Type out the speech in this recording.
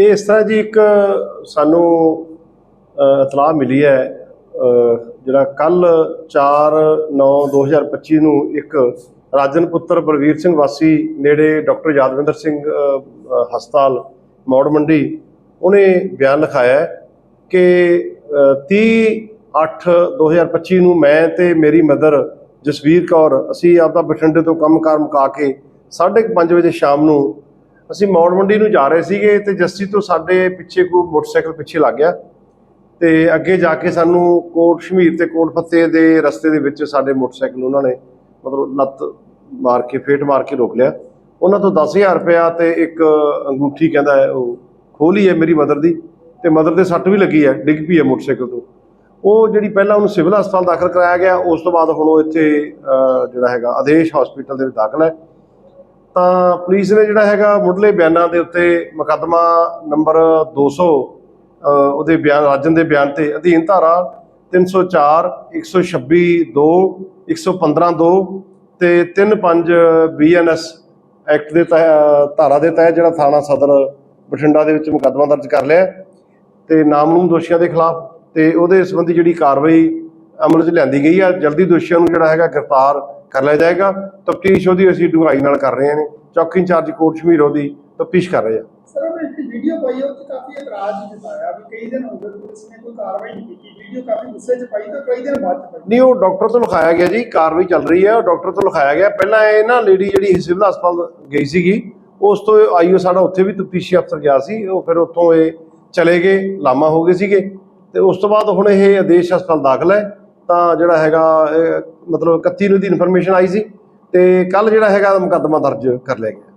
ਇਹ ਇਸ ਤਰ੍ਹਾਂ ਜੀ ਇੱਕ ਸਾਨੂੰ ਇਤਲਾਹ ਮਿਲੀ ਹੈ ਅ, ਜਿਹੜਾ ਕੱਲ 4/9/2025 ਨੂੰ ਇੱਕ ਰਾਜਨ ਪੁੱਤਰ ਬਲਵੀਰ ਸਿੰਘ ਵਾਸੀ ਨੇੜੇ ਡਾਕਟਰ ਯਾਦਵਿੰਦਰ ਸਿੰਘ ਹਸਪਤਾਲ ਮੌੜ ਮੰਡੀ ਉਹਨੇ ਬਿਆਨ ਲਿਖਾਇਆ ਹੈ ਕਿ 30/8/2025 ਨੂੰ ਮੈਂ ਤੇ ਮੇਰੀ ਮਦਰ ਜਸਵੀਰ ਕੌਰ ਅਸੀਂ ਆਪਦਾ ਬਠਿੰਡੇ ਤੋਂ ਕੰਮ ਕਾਰ ਮੁਕਾ ਕੇ 5:30 ਵਜੇ ਸ਼ਾਮ ਨੂੰ ਅਸੀਂ ਮੌੜ ਮੰਡੀ ਨੂੰ ਜਾ ਰਹੇ ਸੀਗੇ ਤੇ ਜੱਸੀ ਤੋਂ ਸਾਡੇ ਪਿੱਛੇ ਕੋਈ ਮੋਟਰਸਾਈਕਲ ਪਿੱਛੇ ਲੱਗ ਗਿਆ ਤੇ ਅੱਗੇ ਜਾ ਕੇ ਸਾਨੂੰ ਕੋਟ ਸ਼ਮੀਰ ਤੇ ਕੋਟ ਫੱਤੇ ਦੇ ਰਸਤੇ ਦੇ ਵਿੱਚ ਸਾਡੇ ਮੋਟਰਸਾਈਕਲ ਉਹਨਾਂ ਨੇ ਮਤਲਬ ਲੱਤ ਮਾਰ ਕੇ, ਫੇਟ ਮਾਰ ਕੇ ਰੋਕ ਲਿਆ। ਉਹਨਾਂ ਤੋਂ 10000 ਰੁਪਇਆ ਤੇ ਇੱਕ ਅੰਗੂਠੀ ਕਹਿੰਦਾ ਹੈ, ਉਹ ਖੋਹ ਹੈ ਮੇਰੀ ਮਦਰ ਦੀ ਤੇ ਮਦਰ ਦੇ ਸੱਟ ਵੀ ਲੱਗੀ ਹੈ, ਡਿੱਗ ਪਈ ਹੈ ਮੋਟਰਸਾਈਕਲ ਤੋਂ। ਉਹ ਜਿਹੜੀ ਪਹਿਲਾਂ ਉਹਨੂੰ ਸਿਵਲ ਹਸਪਤਾਲ ਦਾਖਲ ਕਰਾਇਆ ਗਿਆ, ਉਸ ਤੋਂ ਬਾਅਦ ਹੁਣ ਉਹ ਇੱਥੇ ਜਿਹੜਾ ਹੈਗਾ ਆਦੇਸ਼ ਹਸਪੀਟਲ ਦੇ ਵਿੱਚ ਦਾਖਲ ਹੈ। ਤਾਂ ਪੁਲਿਸ ਨੇ ਜਿਹੜਾ ਹੈਗਾ ਮੁੱਢਲੇ ਬਿਆਨਾਂ ਦੇ ਉੱਤੇ ਮੁਕੱਦਮਾ ਨੰਬਰ 200 ਅ, ਉਹਦੇ ਬਿਆਨ ਰਾਜਨ ਦੇ ਬਿਆਨ ਤੇ ਅਧੀਨ ਧਾਰਾ 304 126 2 115 2 ਤੇ 35 ਬੀਐਨਐਸ ਐਕਟ ਦੇ ਤਹਿ- ਧਾਰਾ ਦੇ ਤਹਿਤ ਜਿਹੜਾ ਥਾਣਾ ਸਦਰ ਬਠਿੰਡਾ ਦੇ ਵਿੱਚ ਮੁਕੱਦਮਾ ਦਰਜ ਕਰ ਲਿਆ ਹੈ ਤੇ ਨਾਮਲੂਮ ਦੋਸ਼ੀਆਂ ਦੇ ਖਿਲਾਫ ਤੇ ਉਹਦੇ ਸੰਬੰਧੀ ਜਿਹੜੀ ਕਾਰਵਾਈ ਅਮਲ 'ਚ ਲਿਆਂਦੀ ਗਈ ਆ। ਜਲਦੀ ਦੋਸ਼ੀਆਂ ਨੂੰ ਜਿਹੜਾ ਹੈਗਾ ਗ੍ਰਿਫਤਾਰ ਕਰ ਲਿਆ ਜਾਏਗਾ। ਤਫਤੀਸ਼ ਉਹਦੀ ਅਸੀਂ ਡੂੰਘਾਈ ਨਾਲ ਕਰ ਰਹੇ ਹਾਂ ਚੌਕੀ ਇੰਚਾਰਜ ਕੋਟ ਸ਼ਮੀਰ ਉਹਦੀ ਤਫਤੀਸ਼ ਕਰ ਰਹੇ ਆ। ਸਰ ਉਹ ਇੱਕ ਵੀਡੀਓ ਪਾਈ ਉਹ 'ਚ ਕਾਫੀ ਇਤਰਾਜ਼ ਜਤਾਇਆ ਵੀ ਕਈ ਦਿਨ ਹੋ ਗਏ ਪੁਲਿਸ ਨੇ ਕੋਈ ਕਾਰਵਾਈ ਨਹੀਂ ਕੀਤੀ। ਵੀਡੀਓ ਕਾਫੀ ਗੁੱਸੇ 'ਚ ਪਾਈ ਤਾਂ ਕਈ ਦਿਨ ਬਾਅਦ 'ਚ ਪਾਈ। ਨਹੀਂ ਉਹ ਡਾਕਟਰ ਤੋਂ ਲਿਖਾਇਆ ਗਿਆ ਜੀ ਕਾਰਵਾਈ ਚੱਲ ਰਹੀ ਹੈ ਉਹ ਡਾਕਟਰ ਤੋਂ ਲਿਖਾਇਆ ਗਿਆ। ਪਹਿਲਾਂ ਇਹ ਨਾ ਲੇਡੀ ਜਿਹੜੀ ਸਿਵਲ ਹਸਪਤਾਲ ਗਈ ਸੀਗੀ ਉਸ ਤੋਂ ਆਈਓ ਸਾਡਾ ਉੱਥੇ ਵੀ ਤਫਤੀਸ਼ੀ ਅਫਸਰ ਗਿਆ ਸੀ। ਉਹ ਫਿਰ ਉੱਥੋਂ ਇਹ ਚਲੇ ਗਏ ਲਾਮਾ ਹੋ ਗਏ ਸੀਗੇ। ਤੇ ਉਸ ਤੋਂ ਬਾਅਦ ਹੁਣ ਇਹ ਆਦੇਸ਼ ਹਸਪਤਾਲ ਦਾਖਲ ਹੈ। ਤਾਂ ਜਿਹੜਾ ਹੈਗਾ ਮਤਲਬ 31 ਨੂੰ ਦੀ ਇਨਫੋਰਮੇਸ਼ਨ ਆਈ ਸੀ ਤੇ ਕੱਲ ਜਿਹੜਾ ਹੈਗਾ ਮੁਕੱਦਮਾ ਦਰਜ ਕਰ ਲਿਆ ਗਿਆ।